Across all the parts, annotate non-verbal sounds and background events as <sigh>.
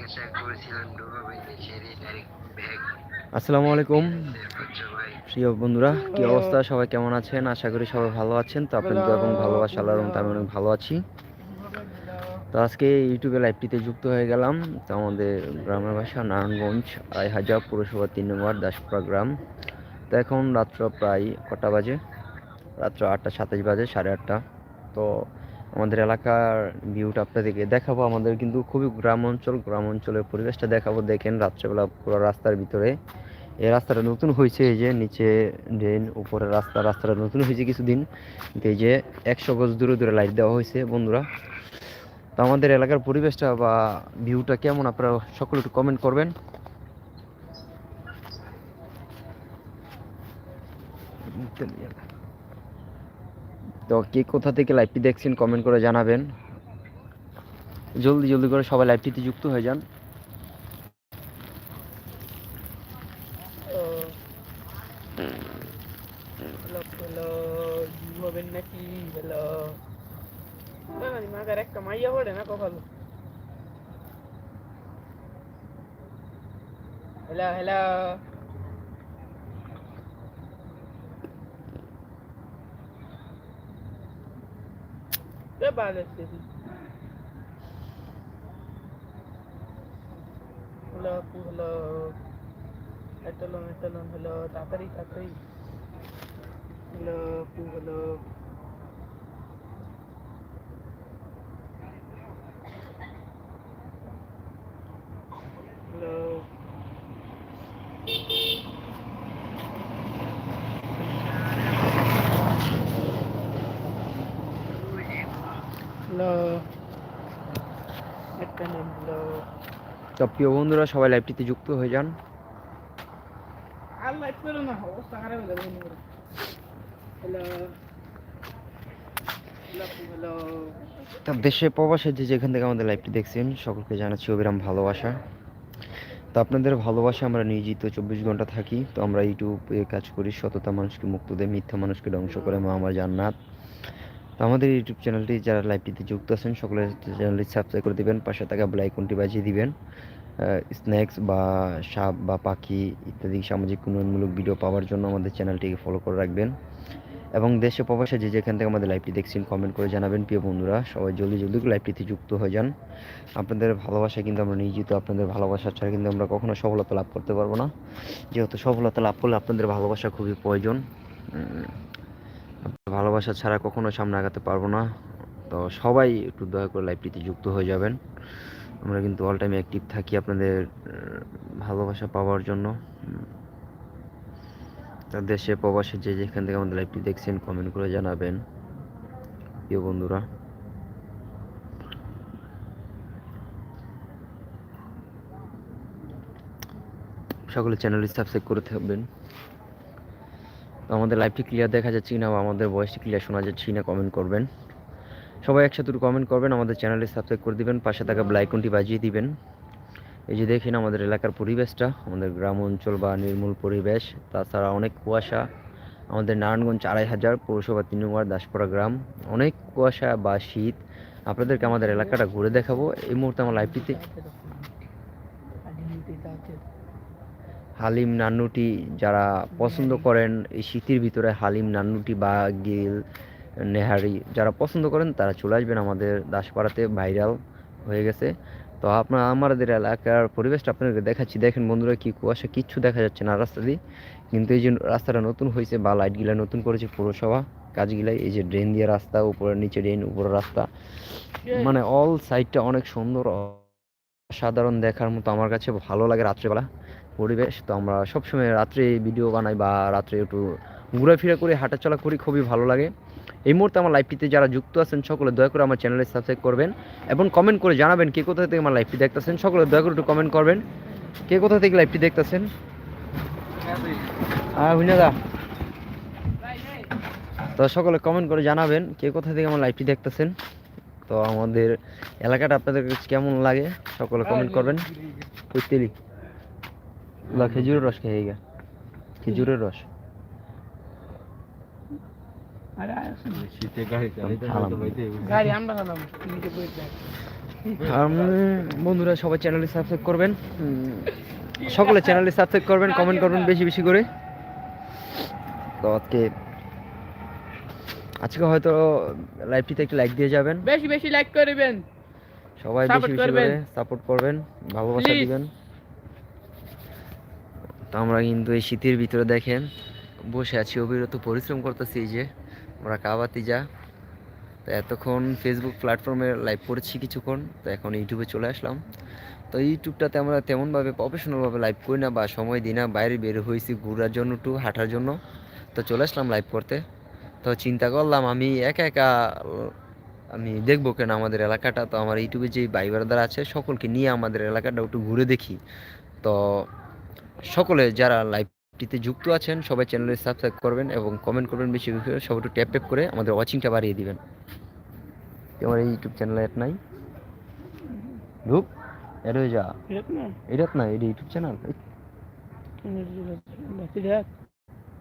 জিজ্ঞাসা করেছিলাম ডুবা বাইতে ডাইরেক্ট ব্যাগ আসসালামু আলাইকুম। প্রিয় বন্ধুরা কি অবস্থা? সবাই কেমন আছেন? আশা করি সবাই ভালো আছেন। তো আপনাদের এবং ভালোবাসা আল্লাহর রহমতে আমি অনেক ভালো আছি। তো আজকে ইউটিউবে লাইভটিতে যুক্ত হয়ে গেলাম। তো আমাদের গ্রামের ভাষা নারায়ণগঞ্জ আড়াই হাজার পৌরসভা তিন নম্বর দাসপুরা গ্রাম। তো এখন রাত্র প্রায় কটা বাজে? রাত্র আটটা সাতাশ বাজে সাড়ে আটটা। তো আমাদের এলাকার ভিউটা আপনাদেরকে দেখাবো। আমাদের কিন্তু খুবই গ্রাম অঞ্চল গ্রাম অঞ্চলের পরিবেশটা দেখাবো। দেখেন রাত্রেবেলা পুরো রাস্তার ভিতরে। এই রাস্তাটা নতুন হয়েছে, এই যে নিচে ড্রেন উপরে রাস্তা, রাস্তাটা নতুন হয়েছে কিছুদিন। এই যে একশো গজ দূরে দূরে লাইট দেওয়া হয়েছে, বন্ধুরা। তো আমাদের এলাকার পরিবেশটা বা ভিউটা কেমন? আপনারা সকলে একটু কমেন্ট করবেন। তো কে কোথা থেকে লাইভটি দেখছেন কমেন্ট করে জানাবেন। জলদি জলদি করে সবাই লাইভটিতে যুক্ত হয়ে যান। হ্যালো হ্যালো হবেন নাকি হ্যালো না না মাগার একটা মাইয়া পড়ে না কপাল হ্যালো হ্যালো কে বাজে হ্যালো আপু হ্যালো এতলন এতলন হ্যালো তাড়াতাড়ি তাড়াতাড়ি হ্যালো আপু হ্যালো হ্যালো হ্যালো একটা নাম হ্যালো তো প্রিয় বন্ধুরা সবাই লাইভটিতে যুক্ত হয়ে যান। আর লাইট করো না অবস্থা খারাপ হয়ে যাবে হ্যালো হ্যালো হ্যালো তা দেশে প্রবাসে যে যেখান থেকে আমাদের লাইভটি দেখছেন সকলকে জানাচ্ছি অবিরাম ভালোবাসা। তো আপনাদের ভালোবাসা আমরা নিয়োজিত চব্বিশ ঘণ্টা থাকি। তো আমরা ইউটিউবে কাজ করি সততা মানুষকে মুক্ত দেয় মিথ্যা মানুষকে ধ্বংস করে মা আমার জান্নাত। তো আমাদের ইউটিউব চ্যানেলটি যারা লাইভটিতে যুক্ত আছেন সকলের চ্যানেলটি সাবস্ক্রাইব করে দিবেন, পাশে থাকা বেল আইকনটি বাজিয়ে দিবেন। স্ন্যাক্স বা সাপ বা পাখি ইত্যাদি সামাজিক উন্নয়নমূলক ভিডিও পাওয়ার জন্য আমাদের চ্যানেলটিকে ফলো করে রাখবেন। এবং দেশে প্রবাসে যে যেখান থেকে আমাদের লাইভটি দেখছেন কমেন্ট করে জানাবেন। প্রিয় বন্ধুরা, সবাই জলদি জলদি লাইভটিতে যুক্ত হয়ে যান। আপনাদের ভালোবাসা কিন্তু আমরা নিয়োজিত, আপনাদের ভালোবাসা ছাড়া কিন্তু আমরা কখনো সফলতা লাভ করতে পারব না। যেহেতু সফলতা লাভ করলে আপনাদের ভালোবাসা খুবই প্রয়োজন। ভালোবাসা ছাড়া কখনো সামনে আগাতে পারব না। তো সবাই একটু দয়া করে লাইভটিতে যুক্ত হয়ে যাবেন। আমরা কিন্তু অল টাইম অ্যাক্টিভ থাকি আপনাদের ভালোবাসা পাওয়ার জন্য। দেশে, প্রবাসে যে যেখান থেকে আমাদের লাইভটি দেখছেন কমেন্ট করে জানাবেন। প্রিয় বন্ধুরা। সকলে চ্যানেলটি সাবস্ক্রাইব করে থাকবেন। আমাদের লাইভটি ক্লিয়ার দেখা যাচ্ছে কিনা বা আমাদের ভয়েসটি ক্লিয়ার শোনা যাচ্ছে কিনা কমেন্ট করবেন। সবাই একসাথে কমেন্ট করবেন, আমাদের চ্যানেলে সাবস্ক্রাইব করে দিবেন, পাশে থাকা ব্লাইকনটি বাজিয়ে দিবেন। এই যে দেখেন আমাদের এলাকার পরিবেশটা, আমাদের গ্রাম অঞ্চল বা নির্মূল পরিবেশ, তাছাড়া অনেক কুয়াশা। আমাদের নারায়ণগঞ্জ আড়াই হাজার, পৌরসভা তিন নম্বর দাসপাড়া গ্রাম। অনেক কুয়াশা বা শীত। আপনাদেরকে আমাদের এলাকাটা ঘুরে দেখাবো। এই মুহূর্তে আমার লাইভটিতে হালিম নান্নুটি যারা পছন্দ করেন, এই শীতের ভিতরে হালিম নান্নুটি বা গিল নেহারি যারা পছন্দ করেন, তারা চলে আসবেন আমাদের দাসপাড়াতে, ভাইরাল হয়ে গেছে। তো আপনার, আমাদের এলাকার পরিবেশটা আপনাদেরকে দেখাচ্ছি। দেখেন বন্ধুরা কি কুয়াশা, কিচ্ছু দেখা যাচ্ছে না রাস্তা দিয়ে। কিন্তু এই যে রাস্তাটা নতুন হয়েছে বা লাইটগুলা নতুন করেছে পৌরসভা কাজগুলাই, এই যে ড্রেন দিয়ে রাস্তা, উপরে নিচে ড্রেন, উপরে রাস্তা মানে অল সাইডটা অনেক সুন্দর সাধারণ দেখার মতো আমার কাছে ভালো লাগে রাত্রেবেলা। পরিবেশ। তো আমরা সবসময় রাত্রে ভিডিও বানাই বা রাত্রে একটু ঘোরাফেরা করে, হাঁটাচলা করি, খুবই ভালো লাগে। এই মুহূর্তে আমার লাইভটিতে যারা যুক্ত আছেন, সকলে দয়া করে আমার চ্যানেলে সাবস্ক্রাইব করবেন এবং কমেন্ট করে জানাবেন কে কোথা থেকে আমার লাইভটি দেখতেছেন। সকলে দয়া করে একটু কমেন্ট করবেন। কে কোথা থেকে লাইভটি দেখতেছেন? হ্যাঁ তো সকলে কমেন্ট করে জানাবেন কে কোথা থেকে আমার লাইভটি দেখতেছেন। তো আমাদের এলাকাটা আপনাদের কেমন লাগে, সকলে কমেন্ট করবেন। বন্ধুরা সবাই চ্যানেলটি সাবস্ক্রাইব করবেন। সকলে চ্যানেলটি সাবস্ক্রাইব করবেন কমেন্ট করবেন বেশি বেশি করে। তো আজকে আজকে হয়তো লাইভটিতে একটু লাইক দিয়ে যাবেন। বেশি বেশি লাইক করবেন। সবাই বেশি বেশি করে সাপোর্ট করবেন ভালোবাসা. দিবেন। তো আমরা কিন্তু এই শীতের ভিতরে দেখেন, বসে আছি, অবিরত পরিশ্রম করতেছি যে। আমরা কাবাতি যা। তো এতক্ষণ ফেসবুক প্ল্যাটফর্মে লাইভ করেছি কিছুক্ষণ, তো এখন ইউটিউবে চলে আসলাম। তো ইউটিউবটাতে আমরা তেমনভাবে প্রফেশনালভাবে লাইভ করি না বা সময় দিই না, বাইরে বের হয়েছি ঘোরার জন্য, একটু হাঁটার জন্য। তো চলে আসলাম লাইভ করতে। তো চিন্তা করলাম, আমি একা একা, আমি দেখব কেন আমাদের এলাকাটা? তো আমার ইউটিউবে যে ভাই আছে, সকলকে নিয়ে আমাদের এলাকাটা একটু ঘুরে দেখি। তো সকলে যারা লাইভটিতে যুক্ত আছেন সবাই চ্যানেলে সাবস্ক্রাইব করবেন এবং কমেন্ট করবেন বেশি বেশি সব একটু ট্যাপ ট্যাপ করে আমাদের ওয়াচিংটা বাড়িয়ে দিবেন। কি আমার এই ইউটিউব চ্যানেলে অ্যাড নাই? ঢুক হয়ে যা না? এটা না এটা ইউটিউব চ্যানেল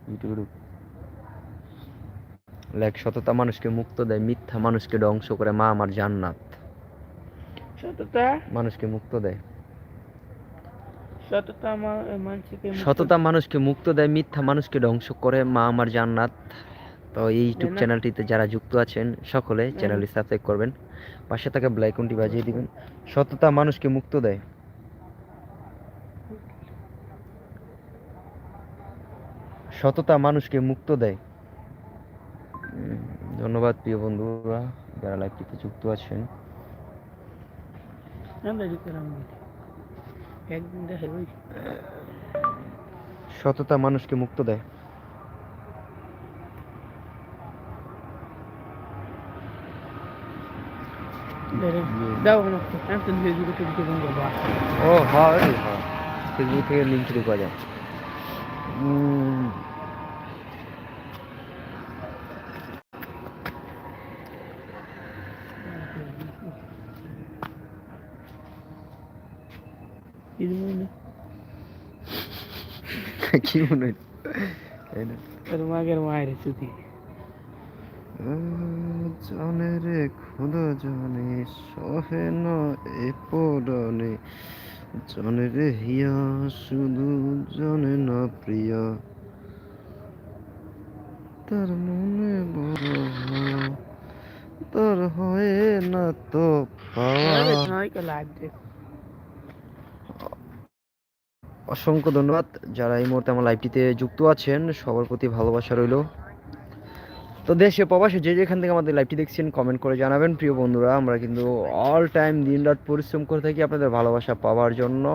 ইউটিউবে ঢুক লেখ সততা মানুষকে মুক্ত দেয় মিথ্যা মানুষকে ধ্বংস করে মা আমার জান্নাত। সততা? মানুষকে মুক্ত দেয়। সততা মানুষকে মুক্ত দেয় মিথ্যা মানুষকে ধ্বংস করে। মা আমার জান্নাত। তো এই ইউটিউব চ্যানেলটিতে যারা যুক্ত আছেন সকলে চ্যানেলটি সাবস্ক্রাইব করবেন। পাশে থাকা ব্লাইকনটি বাজিয়ে দিবেন। সততা মানুষকে মুক্ত দেয়। সততা মানুষকে মুক্ত দেয়। ধন্যবাদ প্রিয় বন্ধুরা যারা লাইভটিতে যুক্ত আছেন। একদিন দেখেন ওই সততা মানুষকে মুক্ত দেয়। করব ও হ্যাঁ হয়। ফেসবুক থেকে লিঙ্ক করা যায়। কি মনে হয়? তোর মাগের মায়ের চুতি। জনে রে খুদ জনে সহে ন এ পরনে জনে রে হিয়া শুধু জনে না প্রিয়। তার মনে বড় তোর হয়ে না তো পাওয়া। অসংখ্য ধন্যবাদ। যারা এই মুহূর্তে আমার লাইভটিতে যুক্ত আছেন, সবার প্রতি ভালোবাসা রইল। তো দেশে প্রবাসে যে যেখান থেকে আমাদের লাইভটি দেখছেন কমেন্ট করে জানাবেন। প্রিয় বন্ধুরা, আমরা কিন্তু অল টাইম দিন রাত পরিশ্রম করে থাকি আপনাদের ভালোবাসা পাওয়ার জন্য।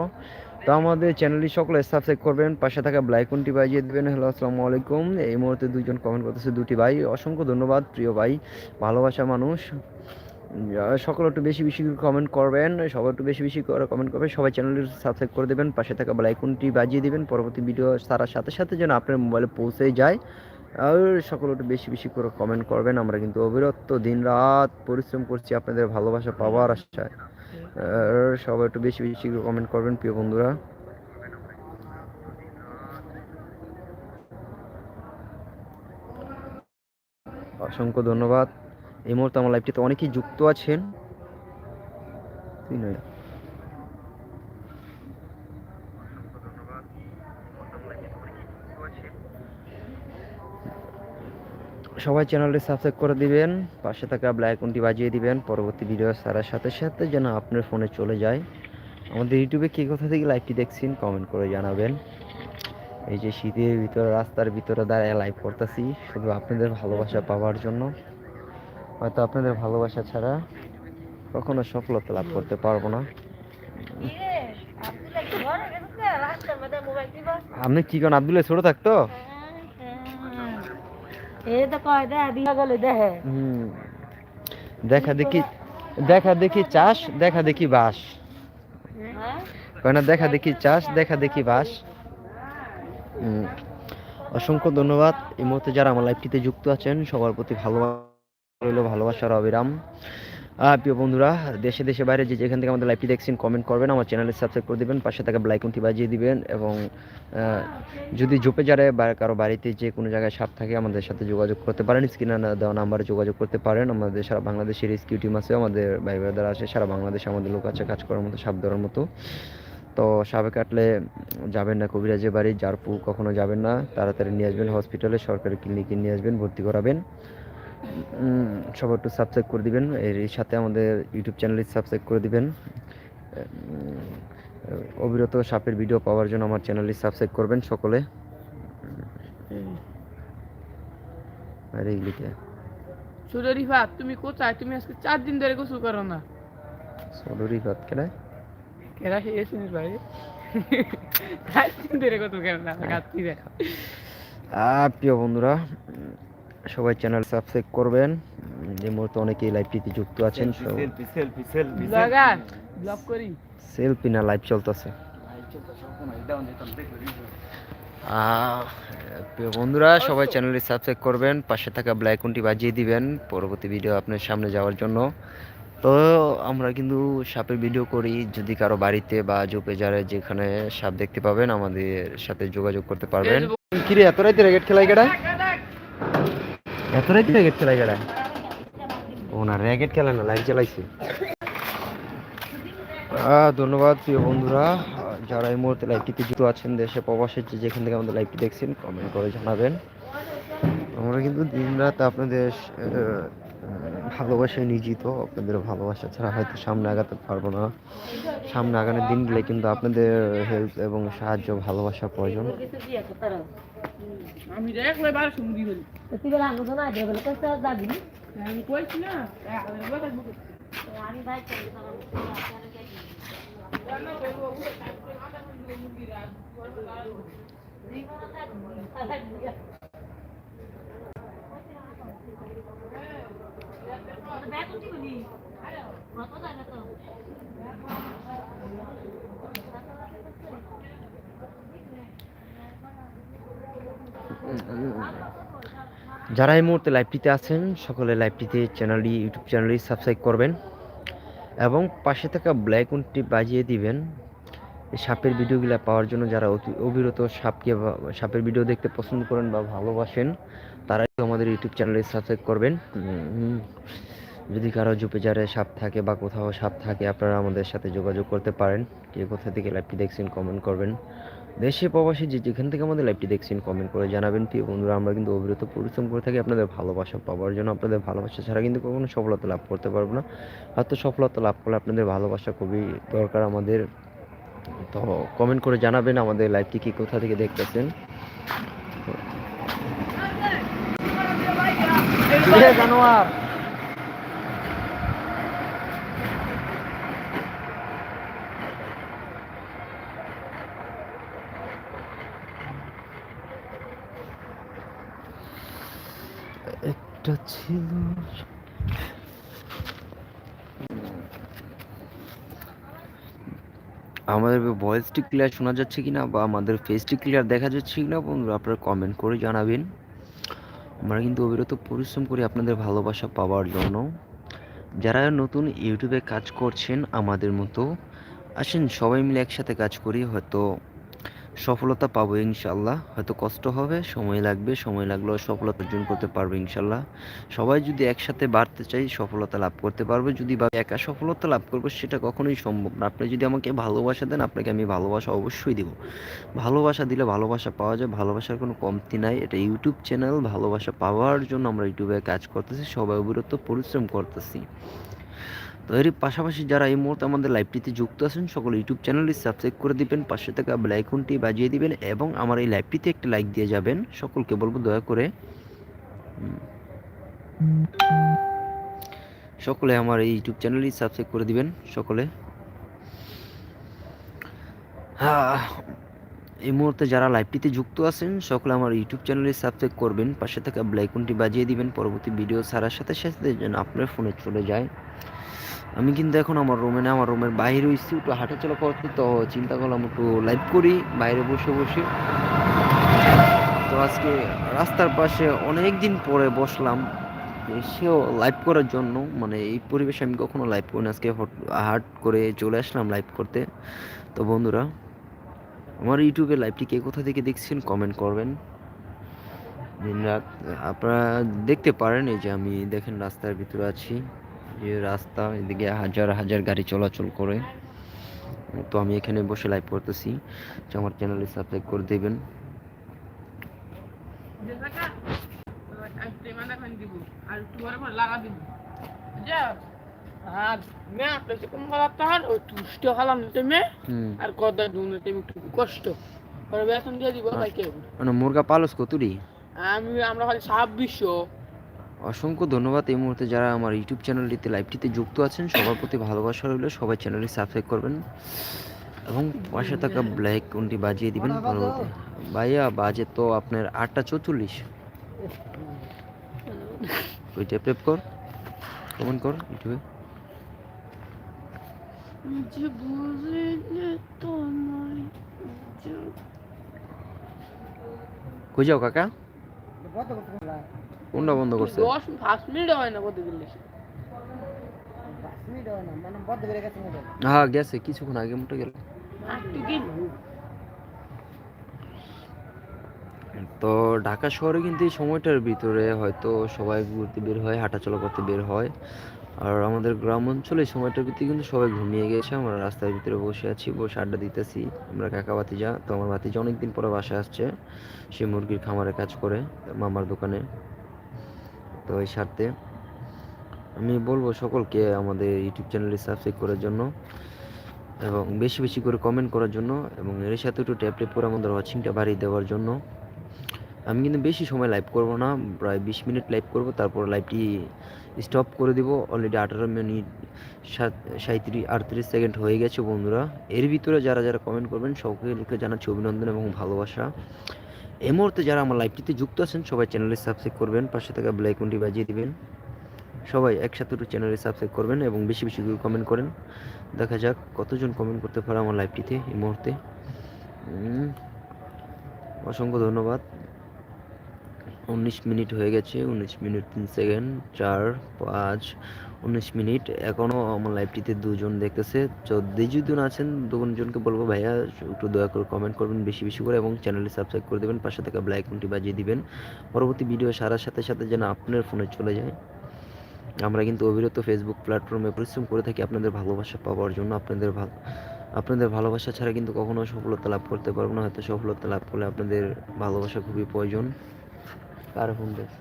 তো আমাদের চ্যানেলটি সকলে সাবস্ক্রাইব করবেন, পাশে থাকা ব্লাইকনটি বাজিয়ে দেবেন। হ্যালো আসসালামু আলাইকুম। এই মুহূর্তে দুজন কমেন্ট করতেছে, দুটি ভাই। অসংখ্য ধন্যবাদ, প্রিয় ভাই। ভালোবাসা মানুষ। সকলে একটু বেশি বেশি কমেন্ট করবেন, সবাই একটু বেশি বেশি করে কমেন্ট করবেন, সবাই চ্যানেলটি সাবস্ক্রাইব করে দেবেন, পাশে থাকা বেল বাজিয়ে দেবেন, পরবর্তী ভিডিও সারার সাথে সাথে যেন আপনার মোবাইলে পৌঁছে যায়। আর সকলে একটু বেশি বেশি করে কমেন্ট করবেন, আমরা কিন্তু অবিরত দিন রাত পরিশ্রম করছি আপনাদের ভালোবাসা পাওয়ার আশায়। আর সবাই একটু বেশি বেশি কমেন্ট করবেন, প্রিয় বন্ধুরা। অসংখ্য ধন্যবাদ। এই মুহূর্তে আমার লাইভটিতে অনেকেই যুক্ত আছেন। সবাই চ্যানেলটি সাবস্ক্রাইব করে দিবেন, পাশে থাকা ব্ল্যাক আইকনটি বাজিয়ে দিবেন, পরবর্তী ভিডিও সারার সাথে সাথে যেন আপনার ফোনে চলে যায়। আমাদের ইউটিউবে কে কোথা থেকে লাইভটি দেখছেন কমেন্ট করে জানাবেন। এই যে শীতের ভিতরে, রাস্তার ভিতরে দাঁড়ায় লাইভ করতেছি, শুধু আপনাদের ভালোবাসা পাওয়ার জন্য। হয়তো আপনাদের ভালোবাসা ছাড়া কখনো সফলতা লাভ করতে পারব না। আপনি কি কোন আব্দুল্লাহ ছোট থাকতো? দেখা দেখি দেখা দেখি চাষ, দেখা দেখি বাস। হ্যাঁ না, দেখা দেখি চাষ, দেখা দেখি বাস। অসংখ্য ধন্যবাদ। এই মুহূর্তে যারা আমার লাইভটিতে যুক্ত আছেন, সবার প্রতি ভালোবাসা। রইল ভালোবাসার অবিরাম। প্রিয় বন্ধুরা, দেশে দেশে বাইরে যে যেখান থেকে আমাদের লাইভটি দেখছেন কমেন্ট করবেন, আমার চ্যানেলে সাবস্ক্রাইব করে দিবেন, পাশে থাকা ব্লাইকনটি বাজিয়ে দিবেন এবং যদি ঝোপে যারে বা কারও বাড়িতে যে কোনো জায়গায় সাপ থাকে, আমাদের সাথে যোগাযোগ করতে পারেন, স্ক্রিনে দেওয়া নাম্বারে যোগাযোগ করতে পারেন। আমাদের সারা বাংলাদেশের রেস্কিউ টিম আছে, আমাদের ভাই ব্রাদার আছে, সারা বাংলাদেশে আমাদের লোক আছে, কাজ করার মতো, সাপ ধরার মতো। তো সাপে কাটলে যাবেন না কবিরাজের বাড়ি জারপু কখনো যাবেন না, তাড়াতাড়ি নিয়ে আসবেন হসপিটালে সরকারি ক্লিনিকে নিয়ে আসবেন, ভর্তি করাবেন। সবাই একটু সাবস্ক্রাইব করে দিবেন। এর সাথে আমাদের ইউটিউব চ্যানেলে সাবস্ক্রাইব করে দিবেন। অবিরত সাপের ভিডিও পাওয়ার জন্য আমার চ্যানেলটি সাবস্ক্রাইব করবেন সকলে। আর এইগুলিকে ছোট রিফাত তুমি কোথায়? তুমি আজকে চার দিন ধরে গোসল করো না। সদরি ভাত কেনায় কেরা খেয়ে শুনিস ভাই। চার দিন ধরে গোসল করো না প্রিয় বন্ধুরা সবাই চ্যানেল সাবস্ক্রাইব করবেন। এই মুহূর্তে অনেকেই লাইভটিতে যুক্ত আছেন ব্লগার ব্লগ করি। সেলফি না লাইভ চলতেছে। বন্ধুরা সবাই চ্যানেলটি সাবস্ক্রাইব করবেন পাশে থাকা ব্ল্যাক কোনটি বাজিয়ে দিবেন পরবর্তী ভিডিও আপনার সামনে যাওয়ার জন্য। তো আমরা কিন্তু সাপের ভিডিও করি যদি কারও বাড়িতে বা জোপে যারা যেখানে সাপ দেখতে পাবেন আমাদের সাথে যোগাযোগ করতে পারবেন। কিরে এত রাইতে র্যাকেট খেলাই কেডা এত রাইতে র্যাকেট খেলায় গেলেন ও না র্যাকেট খেলে না লাইট চালাইছে। ধন্যবাদ প্রিয় বন্ধুরা। যারা এই মুহূর্তে লাইভটিতে যুক্ত আছেন, দেশে প্রবাসে যে যেখান থেকে আমাদের লাইভটি দেখছেন কমেন্ট করে জানাবেন। আমরা কিন্তু দিন রাত আপনাদের ভালোবাসায় নিয়োজিত আপনাদের ভালোবাসা ছাড়া হয়তো সামনে আগাতে পারব না। সামনে আগানোর দিন গেলে কিন্তু আপনাদের হেল্প এবং সাহায্য ভালোবাসা প্রয়োজন। আমি যারা এই মুহূর্তে লাইভটিতে আছেন, সকলে লাইভটিতে চ্যানেলটি ইউটিউব চ্যানেলটি সাবস্ক্রাইব করবেন এবং পাশে থাকা ব্ল্যাক উনটি বাজিয়ে দিবেন। সাপের ভিডিওগুলো পাওয়ার জন্য যারা অতি- অবিরত সাপকে সাপের ভিডিও দেখতে পছন্দ করেন বা ভালোবাসেন তারাই আমাদের ইউটিউব চ্যানেলে সাবস্ক্রাইব করবেন। যদি কারও জুপে যারে সাপ থাকে বা কোথাও সাপ থাকে, আপনারা আমাদের সাথে যোগাযোগ করতে পারেন। কে কোথা থেকে লাইভটি দেখছেন কমেন্ট করবেন। দেশে প্রবাসী যে যেখান থেকে আমাদের লাইভটি দেখছেন কমেন্ট করে জানাবেন। প্রিয় বন্ধুরা, আমরা কিন্তু অবিরত পরিশ্রম করে থাকি আপনাদের ভালোবাসা পাওয়ার জন্য। আপনাদের ভালোবাসা ছাড়া কিন্তু কখনো সফলতা লাভ করতে পারব না। হয়তো সফলতা লাভ করলে আপনাদের ভালোবাসা খুবই দরকার আমাদের। তো কমেন্ট করে জানাবেন আমাদের লাইভটি কি কোথা থেকে দেখতেছেন। জানোয়ার। একটা ছিল। আমাদের ভয়েসটি ক্লিয়ার শোনা যাচ্ছে কিনা বা আমাদের ফেসটি ক্লিয়ার দেখা যাচ্ছে কিনা বন্ধুরা, আপনারা কমেন্ট করে জানাবেন। আমরা কিন্তু অবিরত পরিশ্রম করি আপনাদের ভালোবাসা পাওয়ার জন্য। যারা নতুন ইউটিউবে কাজ করছেন আমাদের মতো, আসেন সবাই মিলে একসাথে কাজ করি, হয়তো সফলতা পাবো ইনশাল্লাহ হয়তো কষ্ট হবে, সময় লাগবে, সময় লাগলেও সফলতা অর্জন করতে পারব ইনশাল্লাহ সবাই যদি একসাথে বাড়তে চাই, সফলতা লাভ করতে পারবে। যদি বা একা সফলতা লাভ করব, সেটা কখনোই সম্ভব না। আপনি যদি আমাকে ভালোবাসা দেন, আপনাকে আমি ভালোবাসা অবশ্যই দেবো। ভালোবাসা দিলে ভালোবাসা পাওয়া যায়, ভালোবাসার কোনো কমতি নাই। এটা ইউটিউব চ্যানেল, ভালোবাসা পাওয়ার জন্য আমরা ইউটিউবে কাজ করতেছি, সবাই অবিরত পরিশ্রম করতেছি। তো এর পাশাপাশি যারা এই মুহূর্তে আমাদের লাইভটিতে যুক্ত আছেন, সকল ইউটিউব চ্যানেলটি সাবস্ক্রাইব করে দিবেন, পাশে থাকা বেলাইকনটি বাজিয়ে দিবেন এবং আমার এই লাইভটিতে একটা লাইক দিয়ে যাবেন। সকলকে বলব দয়া করে। সকলে আমার এই ইউটিউব চ্যানেলটি সাবস্ক্রাইব করে দিবেন, সকলে। হ্যাঁ এই মুহূর্তে যারা লাইভটিতে যুক্ত আছেন, সকলে আমার ইউটিউব চ্যানেলে সাবস্ক্রাইব করবেন, পাশে থাকা ব্লাইকনটি বাজিয়ে দিবেন, পরবর্তী ভিডিও ছাড়ার সাথে সাথে যেন আপনার ফোনে চলে যায়। আমি কিন্তু এখন আমার রুমে না, আমার রুমের বাইরে হয়েছি একটু হাঁটাচলা করছি তো চিন্তা করলাম একটু লাইভ করি, বাইরে বসে বসে। তো আজকে রাস্তার পাশে অনেক দিন পরে বসলাম সেও লাইভ করার জন্য। মানে এই পরিবেশে আমি কখনো লাইভ করি না, আজকে হার্ট করে চলে আসলাম লাইভ করতে। তো বন্ধুরা, আমার ইউটিউবে লাইভটি কে কোথা থেকে দেখছেন কমেন্ট করবেন। দিনরাত, আপনারা দেখতে পারেন, এই যে আমি দেখেন রাস্তার ভিতরে আছি। যে রাস্তা এদিকে হাজার হাজার গাড়ি চলাচল করে। তো আমি এখানে বসে লাইভ করতেছি। তো আমার চ্যানেলে সাবস্ক্রাইব করে দেবেন। যা মানে মুরগা পালস কতুরি? আমি আমরা খালি ছাব্বিশশো। অসংখ্য ধন্যবাদ এই মুহূর্তে যারা আমার ইউটিউব চ্যানেলটিতে লাইভটিতে যুক্ত আছেন সবার প্রতি ভালোবাসা রইল। সবাই চ্যানেলটি সাবস্ক্রাইব করবেন এবং পাশে থাকা ব্ল্যাক কোনটি বাজিয়ে দিবেন পরবর্তী। ভাইয়া বাজে তো আপনার আটটা চৌচল্লিশ। ওই ট্যাপ ট্যাপ কর। কমেন্ট কর ইউটিউবে। কই যাও কাকা? কোনটা বন্ধ করছে? দশ পাঁচ মিনিট হয় না বলতে গেলে হ্যাঁ গেছে কিছুক্ষণ আগে মোটে গেল। তো ঢাকা শহরে কিন্তু এই সময়টার ভিতরে হয়তো সবাই ঘুরতে বের হয় হাঁটাচলা করতে বের হয়। আর আমাদের গ্রাম অঞ্চলে এই সময়টার ভিতরে কিন্তু সবাই ঘুমিয়ে গেছে। আমরা রাস্তার ভিতরে বসে আছি বসে আড্ডা দিতেছি। আমরা কাকা ভাতিজা তো আমার ভাতিজা অনেকদিন পরে বাসায় আসছে। সে মুরগির খামারে কাজ করে মামার দোকানে। তো এই স্বার্থে আমি বলব সকলকে আমাদের ইউটিউব চ্যানেলে সাবস্ক্রাইব করার জন্য এবং বেশি বেশি করে কমেন্ট করার জন্য এবং এর সাথে একটু ট্যাপ ট্যাপ করে আমাদের ওয়াচিংটা বাড়িয়ে দেওয়ার জন্য। আমি কিন্তু বেশি সময় লাইভ করব না, প্রায় বিশ মিনিট লাইভ করব, তারপর লাইভটি স্টপ করে দিব। অলরেডি আঠারো মিনিট সাত সাঁত্রিশ আটত্রিশ সেকেন্ড হয়ে গেছে বন্ধুরা। এর ভিতরে যারা যারা কমেন্ট করবেন, সকলকে জানাচ্ছি অভিনন্দন এবং ভালোবাসা। এই মুহূর্তে যারা আমার লাইভটিতে যুক্ত আছেন, সবাই চ্যানেলে সাবস্ক্রাইব করবেন, পাশে থাকা ব্লাইকনটি বাজিয়ে দিবেন। সবাই একসাথে একটু চ্যানেলে সাবস্ক্রাইব করবেন এবং বেশি বেশি করে কমেন্ট করেন। দেখা যাক কতজন কমেন্ট করতে পারে আমার লাইভটিতে এই মুহূর্তে। অসংখ্য ধন্যবাদ। উনিশ মিনিট হয়ে গেছে, উনিশ মিনিট তিন সেকেন্ড, চার, পাঁচ, উনিশ মিনিট। এখনও আমার লাইভটিতে দুজন দেখতেছে। যদি দুজন আছেন দুজনকে বলব, ভাইয়া, একটু দয়া করে কমেন্ট করবেন বেশি বেশি করে এবং চ্যানেলে সাবস্ক্রাইব করে দেবেন। পাশে থাকা ব্ল্যাক আইকনটি বাজিয়ে দিবেন। পরবর্তী ভিডিও সারার সাথে সাথে যেন আপনার ফোনে চলে যায়। আমরা কিন্তু অবিরত ফেসবুক প্ল্যাটফর্মে পরিশ্রম করে থাকি আপনাদের ভালোবাসা পাওয়ার জন্য। আপনাদের ভালো আপনাদের ভালোবাসা ছাড়া কিন্তু কখনো সফলতা লাভ করতে পারব না। হয়তো সফলতা লাভ করলে আপনাদের ভালোবাসা খুবই প্রয়োজন। কার ফোন দেশ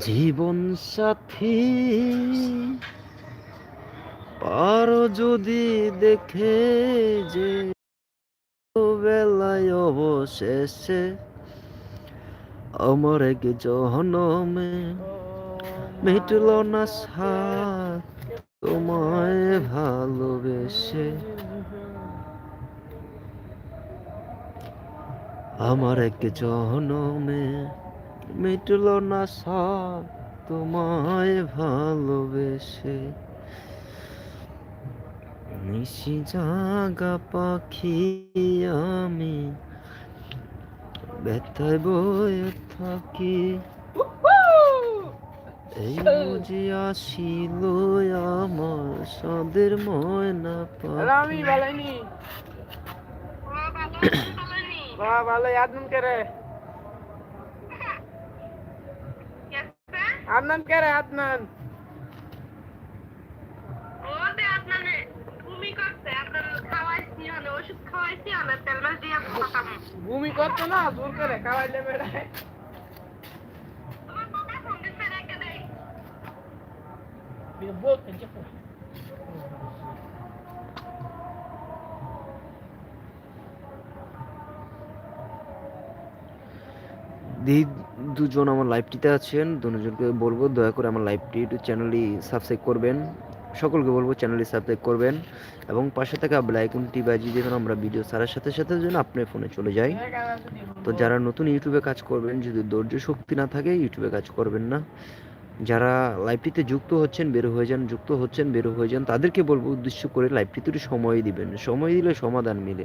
জীবন সাথী পারো যদি দেখে যে বেলায় অবশেষে আমার এক জহনমে মিটল না সাথ তোমায় ভালোবেসে। আমার এক জনমে মিটল না সাথ তোমায় ভালোবেসে। নিশি জাগা পাখি আমি, ব্যথায় বয়ে থাকি। এই বুঝি আসিল আমার সাদের ময়না আমি পাখি <coughs> ভালোই বাবা ভালো আদনান কে রে? আদনান কে রে আদনান? ভূমি করতো না জোর করে খাওয়াইলে বেড়ায় তোমার কথা ফোন দিচ্ছে রেখে দেয় বলতে চেপো এই দুজন আমার লাইভটিতে আছেন, দুজনকে বলব, দয়া করে আমার লাইভটি একটু চ্যানেলটি সাবস্ক্রাইব করবেন। সকলকে বলব চ্যানেলটি সাবস্ক্রাইব করবেন এবং পাশে থাকা ব্লাইকনটি বাজিয়ে দেবেন আমরা ভিডিও ছাড়ার সাথে সাথে যেন আপনার ফোনে চলে যায় তো যারা নতুন ইউটিউবে কাজ করবেন, যদি ধৈর্য শক্তি না থাকে ইউটিউবে কাজ করবেন না। যারা লাইভটিতে যুক্ত হচ্ছেন, বের হয়ে যান, যুক্ত হচ্ছেন, বের হয়ে যান, তাদেরকে বলব উদ্দেশ্য করে লাইভটিতে একটু সময় দিবেন। সময় দিলে সমাধান মিলে।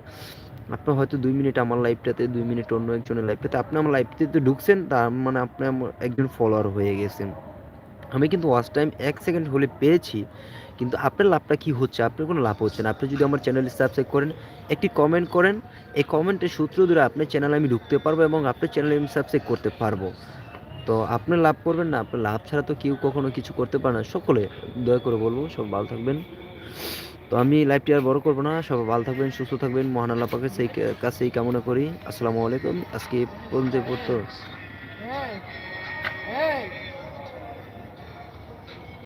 আপনার হয়তো দুই মিনিট আমার লাইভটাতে দুই মিনিট অন্য একজনের লাইভটাতে আপনি আমার লাইভটিতে ঢুকছেন, তার মানে আপনি আমার একজন ফলোয়ার হয়ে গেছেন। আমি কিন্তু ওয়াচ টাইম এক সেকেন্ড হলে পেয়েছি কিন্তু আপনার লাভটা কি হচ্ছে? আপনার কোনো লাভ হচ্ছে না। আপনি যদি আমার চ্যানেল সাবস্ক্রাইব করেন, একটি কমেন্ট করেন, এই কমেন্টের সূত্র ধরে আপনার চ্যানেলে আমি ঢুকতে পারব এবং আপনার চ্যানেলে আমি সাবস্ক্রাইব করতে পারব। তো আপনি লাভ করবেন না, আপনি লাভ ছাড়া তো কেউ কখনো কিছু করতে পারে না। সকলে দয়া করে বলব সব ভালো থাকবেন। তো আমি লাইভটি আর বড় করব না সব ভালো থাকবেন, সুস্থ থাকবেন, মহান আল্লাহ পাকের সেই কাছেই কামনা করি। আসসালামু আলাইকুম, আজকে পর্যন্ত পড়তো।